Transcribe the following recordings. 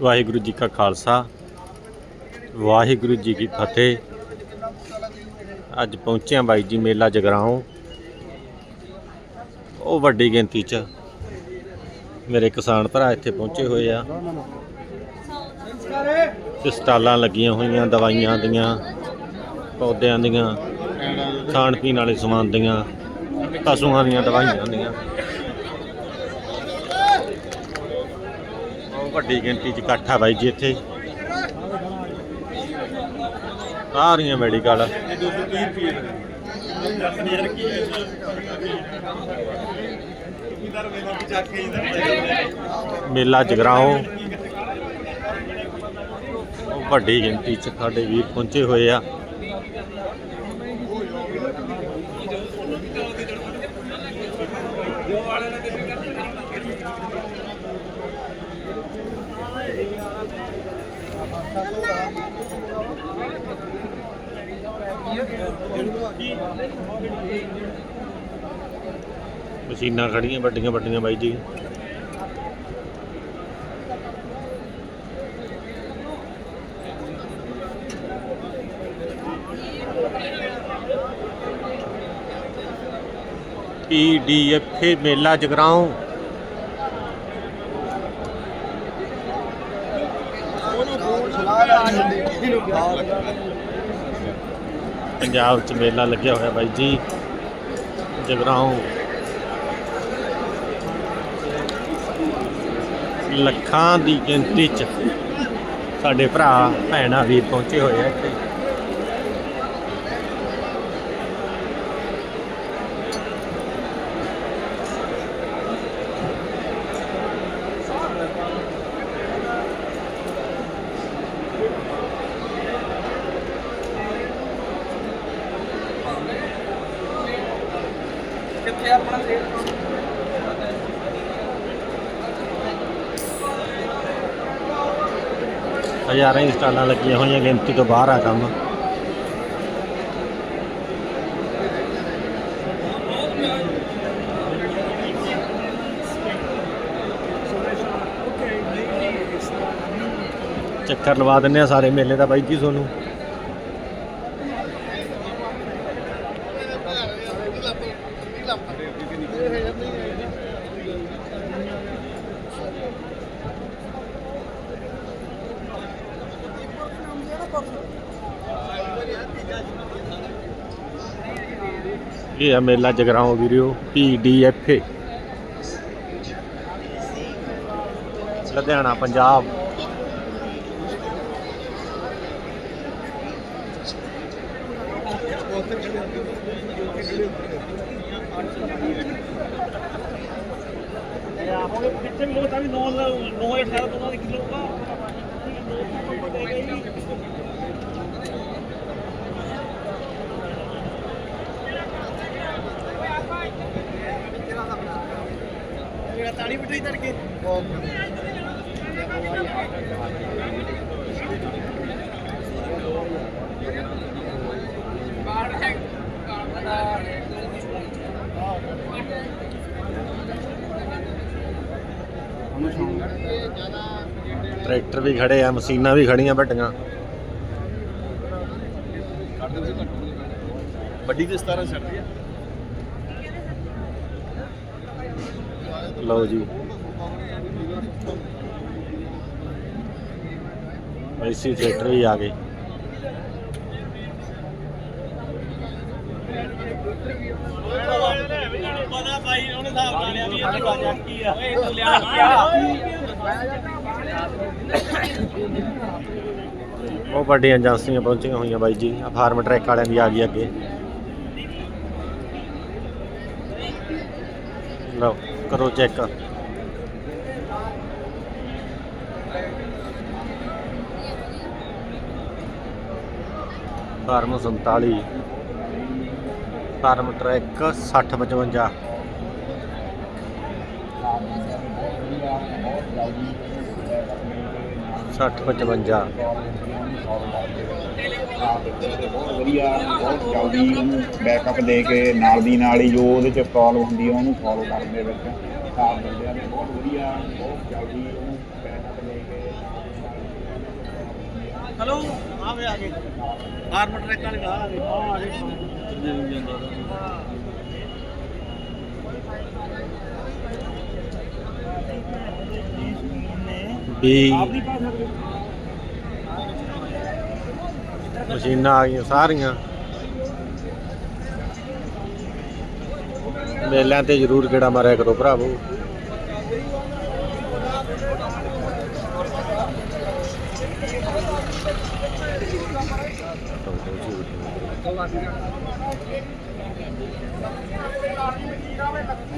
ਵਾਹਿਗੁਰੂ ਜੀ ਕਾ ਖਾਲਸਾ, ਵਾਹਿਗੁਰੂ ਜੀ ਕੀ ਫਤਿਹ। ਅੱਜ ਪਹੁੰਚੇ ਹਾਂ ਬਾਈ ਜੀ ਮੇਲਾ ਜਗਰਾਉਂ। ਉਹ ਵੱਡੀ ਗਿਣਤੀ 'ਚ ਮੇਰੇ ਕਿਸਾਨ ਭਰਾ ਇੱਥੇ ਪਹੁੰਚੇ ਹੋਏ ਆ। ਤੇ ਸਟਾਲਾਂ ਲੱਗੀਆਂ ਹੋਈਆਂ, ਦਵਾਈਆਂ ਦੀਆਂ, ਪੌਦਿਆਂ ਦੀਆਂ ਖਾਣ ਪੀਣ ਵਾਲੇ ਸਮਾਨ ਦੀਆਂ, ਪਸ਼ੂਆਂ ਦੀਆਂ, ਦਵਾਈਆਂ ਦੀਆਂ। ਵੱਡੀ ਗਿਣਤੀ 'ਚ ਇਕੱਠਾ ਬਾਈ ਜੀ ਇੱਥੇ। ਸਾਰੀਆਂ ਮੈਡੀਕਲ ਮੇਲਾ ਜਗਰਾਓ ਵੱਡੀ ਗਿਣਤੀ 'ਚ ਸਾਡੇ ਵੀਰ ਪਹੁੰਚੇ ਹੋਏ ਆ। ਮਸ਼ੀਨਾਂ ਖੜੀਆਂ ਵੱਡੀਆਂ ਵੱਡੀਆਂ ਬਾਈ ਜੀ। ਪੀਡੀਐਫ ਮੇਲਾ ਜਗਰਾਉਂ। ਪੰਜਾਬ 'ਚ ਮੇਲਾ ਲੱਗਿਆ ਹੋਇਆ ਬਾਈ ਜੀ। ਜਗਰਾਉਂ। ਲੱਖਾਂ ਦੀ ਗਿਣਤੀ 'ਚ ਸਾਡੇ ਭਰਾ, ਭੈਣਾਂ, ਵੀਰ ਪਹੁੰਚੇ ਹੋਏ ਆ ਇੱਥੇ। ਹਜ਼ਾਰਾਂ ਹੀ ਸਟਾਲਾਂ ਲੱਗੀਆਂ ਹੋਈਆਂ, ਗਿਣਤੀ ਤੋਂ ਬਾਹਰ ਆ ਕੰਮ। ਚੱਕਰ ਲਵਾ ਦਿੰਨੇ ਆ ਸਾਰੇ ਮੇਲੇ ਦਾ ਬਾਈ ਜੀ ਤੁਹਾਨੂੰ। ਇਹ ਆ ਮੇਲਾ ਜਗਰਾਉਂ ਵੀਰਿਓ ਪੀਡੀਐਫ ਲੁਧਿਆਣਾ, ਪੰਜਾਬ। ਹੁਣ ਕਿੱਥੇ ਵੀ ਲੋਟਾ ਵੀ 9 9 18 ਤੋਂ ਦਾ ਕਿਲੋ ਦਾ ਤਾਲੀ ਬਿਠਾਈ ਤੜਕੇ ਟਰੈਕਟਰ ਵੀ ਖੜੇ ਆ ਮਸ਼ੀਨਾਂ ਵੀ ਖੜੀਆਂ ਵੱਡੀਆਂ। ਵੱਡੀ ਤੇ 17 ਛੱਡਦੀ ਆ। ਲਓ ਜੀ। ਐਸੀ ਟਰੈਕਟਰ ਵੀ ਆ ਗਏ ਪਤਾ ਭਾਈ ਉਹਨੇ ਹਿਸਾਬ ਲਾ ਲਿਆ ਵੀ ਇਹਦੀ ਵਜ੍ਹਾ ਕੀ ਆ ਓਏ ਤੂੰ ਲਿਆ ਕੀ ਆ ਉਹ ਵੱਡੀਆਂ ਏਜੰਸੀਆਂ ਪਹੁੰਚੀਆਂ ਹੋਈਆਂ ਬਾਈ ਜੀ। ਆ ਫਾਰਮ ਟਰੈਕ ਵਾਲਿਆਂ ਦੀ ਆ ਗਈ ਅੱਗੇ ਲਓ ਕਰੋ ਚੈੱਕ। ਫਾਰਮ 47 ਫਾਰਮ ਟਰੈਕ 60 55 60 55 ਬਹੁਤ ਵਧੀਆ ਬਹੁਤ ਜਲਦੀ ਉਹਨੂੰ ਬੈਕਅਪ ਦੇ ਕੇ ਨਾਲ ਦੀ ਨਾਲ ਹੀ ਜੋ ਉਹਦੇ ਚ ਪ੍ਰੋਬਲਮ ਹੁੰਦੀ ਹੈ ਉਹਨੂੰ ਸੋਲਵ ਕਰਨ ਦੇ ਵਿੱਚ ਸਾਫ਼ ਬੰਦਿਆਂ ਨੇ ਬਹੁਤ ਵਧੀਆ ਬਹੁਤ ਜਲਦੀ ਉਹਨੂੰ ਬੈਕਅਪ ਦੇ ਕੇ ਹਲੋ ਆ ਵੇ ਆ ਗਏ। ਫਾਰਮ ਟਰੈਕ ਵਾਲੇ ਆ ਗਏ। ਆ ਗਏ। ਵੀ ਮਸ਼ੀਨਾਂ ਆ ਗਈਆਂ ਸਾਰੀਆਂ। ਮੇਲਿਆਂ ਤੇ ਜ਼ਰੂਰ ਕਿਹੜਾ ਮਾਰਿਆ ਕਰੋ ਭਰਾਵੋ।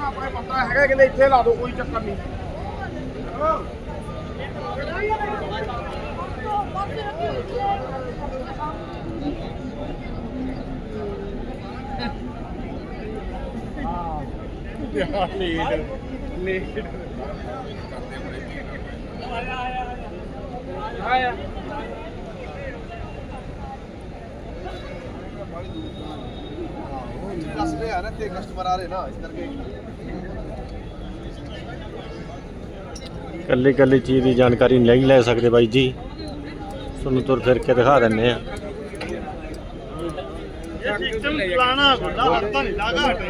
ਆਪਣੇ ਬੰਦਾ ਹੈਗਾ ਕਹਿੰਦੇ ਇੱਥੇ ਲਾ ਦਿਓ ਕੋਈ ਚੱਕਰ ਨਹੀਂ। ਦੱਸਦੇ ਆ ਨਾ ਤੇ ਕਸਟਮਰ ਆ ਰਹੇ ਨਾ ਇਸ ਕਰਕੇ। ਕੱਲੀ ਕੱਲੀ ਚੀਜ਼ ਦੀ ਜਾਣਕਾਰੀ ਨਹੀਂ ਲੈ ਸਕਦੇ ਬਾਈ ਜੀ। ਤੁਹਾਨੂੰ ਤੁਰ ਫਿਰ ਕੇ ਦਿਖਾ ਦਿੰਨੇ ਆ ਸਿਸਟਮ ਪੁਰਾਣਾ ਬੰਦਾ ਹਟਦਾ ਨਹੀਂ ਲਾਗਾ। ਹਟ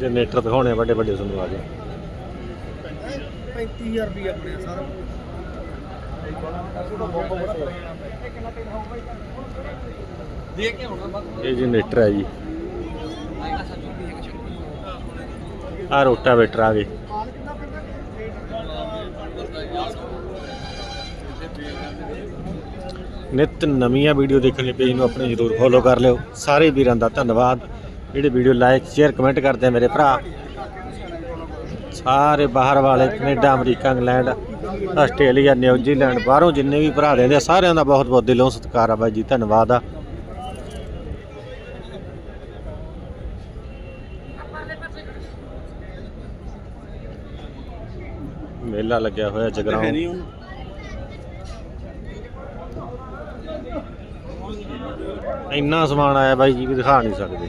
ਜਨਰੇਟਰ ਦਿਖਾਉਣੇ ਆ ਵੱਡੇ ਵੱਡੇ ਤੁਹਾਨੂੰ ਆ ਗਏ 35000 ਰੁਪਏ ਆਪਣੇ ਸਾਰਾ। ਦੇਖ ਕੇ ਹੋਣਾ ਬਸ ਇਹ ਜਨਰੇਟਰ ਹੈ ਜੀ। ਆ ਰੋਟਾਵੇਟਰ ਆ ਗਏ। ਨਿਤ ਨਵੀਆਂ ਵੀਡੀਓ ਦੇਖਣ ਲਈ ਪੇਜ ਨੂੰ ਆਪਣੇ ਜਰੂਰ ਫੋਲੋ ਕਰ ਲਿਓ। ਸਾਰੇ ਵੀਰਾਂ ਦਾ ਧੰਨਵਾਦ। ਜਿਹੜੇ ਵੀਡੀਓ ਲਾਈਕ ਸ਼ੇਅਰ ਕਮੈਂਟ ਕਰਦੇ ਆ ਮੇਰੇ ਭਰਾ। ਸਾਰੇ ਬਾਹਰ ਵਾਲੇ Canada America England Australia New Zealand ਬਾਹਰੋਂ ਜਿੰਨੇ ਵੀ ਭਰਾ ਰਹਿੰਦੇ ਆ ਸਾਰਿਆਂ ਦਾ ਬਹੁਤ ਬਹੁਤ ਦਿਲੋਂ ਸਤਿਕਾਰ ਆ ਬਾਈ ਜੀ ਧੰਨਵਾਦ ਆ। ਮੇਲਾ ਲੱਗਿਆ ਹੋਇਆ ਜਗਰਾਉਂ। ਇੰਨਾ ਸਮਾਨ ਆਇਆ ਬਾਈ ਜੀ ਵੀ ਦਿਖਾ ਨਹੀਂ ਸਕਦੇ।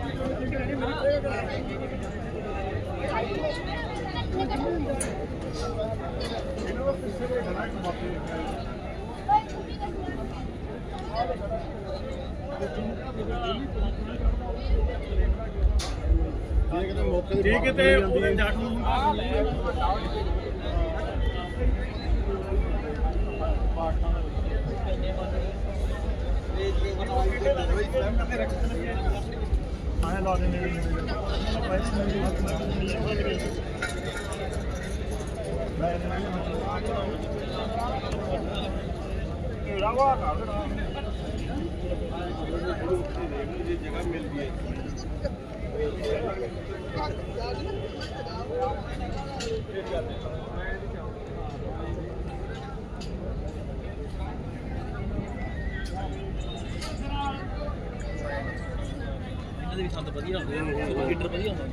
ਗਿਆ ਭੁੱਖ ਲੱਗ ਗਈ ਦੋ ਚੱਕੇ ਖਾ ਲਓ ਯਾਰ ਵਧੀਆ ਕੀ ਲੱਗ ਠੀਕ ਹੈ ਤੇ ਉਹਦੇ ਜੱਟ ਨੂੰ ਆਏ ਲਾ ਦੇ ਰਾਵਾ ਕਰ ਦੇਣਾ ਜਗ੍ਹਾ ਮਿਲਦੀ ਹੈ ਹੀਟਰ ਵਧੀਆ ਹੁੰਦਾ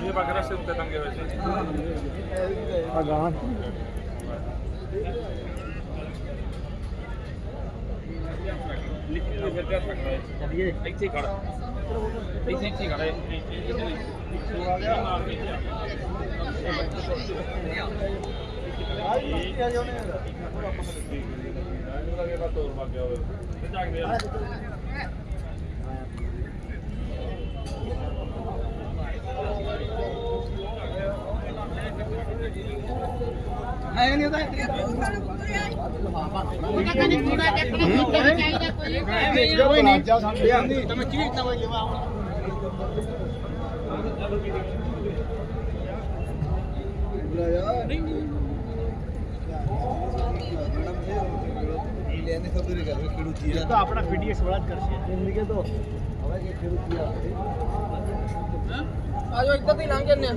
ਇਹ ਬਗਰਾ ਸੇ ਉੱਤੇ ਟੰਗੇ ਹੋਏ ਸੀ। ਅਗਾਂ ਲਿਖੀ ਹੋਈ ਫਿਰ ਕਿਆ ਸਕਦਾ ਹੈ ਚਲਿਏ ਇੱਥੇ ਹੀ ਖੜ। ਇੱਥੇ ਇੱਥੇ ਹੀ ਖੜ। ਇੱਥੇ ਆ ਗਿਆ ਆਇਆ ਨਹੀਂ olur bak ya. Bir dakika ya. તમે કેવી રીતના હોય લેવા આવો તો આપણા પીડીએસ વાળા જ કરશે જિંદગી તો હવે કે ખેડૂત આજો એકદમ થી લાંગે ને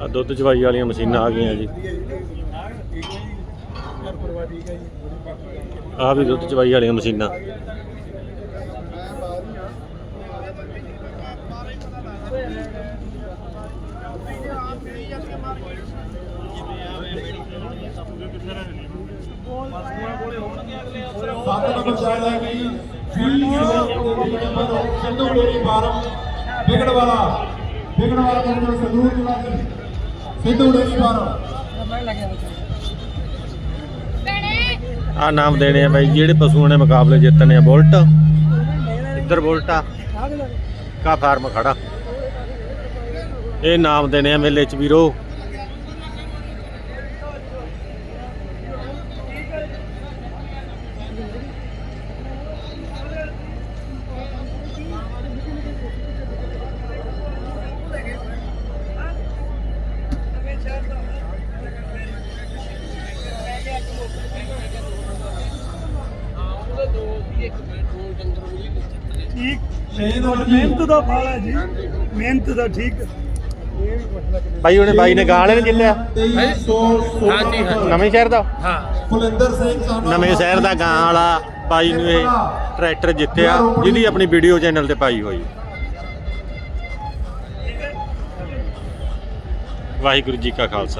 ਆ ਦੁੱਧ ਚਵਾਈ ਵਾਲੀਆਂ ਮਸ਼ੀਨਾਂ ਆ ਗਈਆਂ ਜੀ ਆ ਵੀ ਦੁੱਧ ਚਵਾਈ ਵਾਲੀਆਂ ਮਸ਼ੀਨਾਂ ਸੱਤ ਨੰਬਰ ਚਾਹੀਦਾ ਹੈ ਕਿ 20 ਨੰਬਰ ਸੰਧੂ ਡੇਰੀ ਫਾਰਮ ਵਿਗੜ ਵਾਲਾ ਵਿਗੜ ਵਾਲਾ ਨੰਬਰ ਸੰਧੂ ਜਿਹੜਾ ਸਿੰਧੂ ਡੇਰੀ ਫਾਰਮ ਆ ਨਾਮ ਦੇਣੇ ਆ ਬਾਈ, ਜਿਹੜੇ ਪਸ਼ੂਆਂ ਨੇ ਮੁਕਾਬਲੇ ਜਿੱਤਣੇ ਆ, ਬੁਲਟ। ਇੱਧਰ ਬੁਲਟਾ ਕਾ ਫਾਰਮ ਖੜਾ। ਇਹ ਨਾਮ ਦੇਣੇ ਆ ਮੇਲੇ ਚ ਵੀਰੋ। ਮਿਹਨਤ ਦਾ ਫਲ ਹੈ ਜੀ। ਮਿਹਨਤ ਦਾ ਠੀਕ। ਬਾਈ ਉਹਨੇ ਬਾਈ ਨੇ ਗਾਂ ਵਾਲੇ ਨੇ ਹਾਂਜੀ ਨਵੇਂ ਸ਼ਹਿਰ ਦਾ? ਕੁਲਿੰਦਰ ਸਿੰਘ ਸਾਨੂੰ ਨਵੇਂ ਸ਼ਹਿਰ ਦਾ ਗਾਂ ਵਾਲਾ ਬਾਈ ਨੂੰ ਇਹ ਟਰੈਕਟਰ ਜਿੱਤਿਆ ਜਿਹਦੀ ਆਪਣੀ ਵੀਡੀਓ ਚੈਨਲ ਤੇ ਪਾਈ ਹੋਈ। ਵਾਹਿਗੁਰੂ ਜੀ ਕਾ ਖਾਲਸਾ।